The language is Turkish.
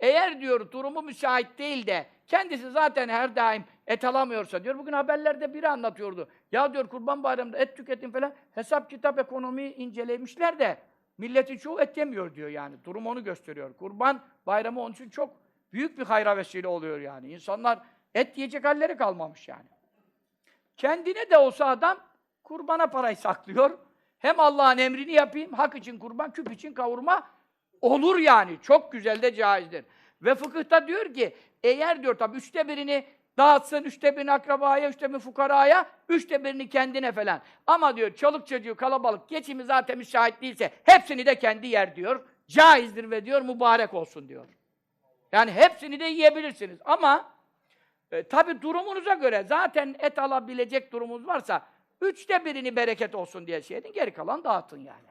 eğer diyor durumu müsait değil de kendisi zaten her daim et alamıyorsa diyor. Bugün haberlerde biri anlatıyordu. Ya diyor kurban bayramında et tüketin falan. Hesap kitap ekonomi incelemişler de milletin çoğu et yemiyor diyor yani. Durum onu gösteriyor. Kurban bayramı onun için çok büyük bir hayra vesile oluyor yani. İnsanlar et yiyecek halleri kalmamış yani. Kendine de olsa adam kurbana parayı saklıyor. Hem Allah'ın emrini yapayım, hak için kurban, küp için kavurma olur yani. Çok güzel de caizdir. Ve fıkıhta diyor ki, eğer diyor tabi üçte birini dağıtsın, üçte birini akrabaya, üçte birini fukaraya, üçte birini kendine falan. Ama diyor çoluk çocuğu kalabalık, geçimi zaten müsait değilse hepsini de kendi yer diyor. Caizdir ve diyor mübarek olsun diyor. Yani hepsini de yiyebilirsiniz ama e, tabi durumunuza göre zaten et alabilecek durumunuz varsa üçte birini bereket olsun diye şey edin, geri kalan dağıtın yani.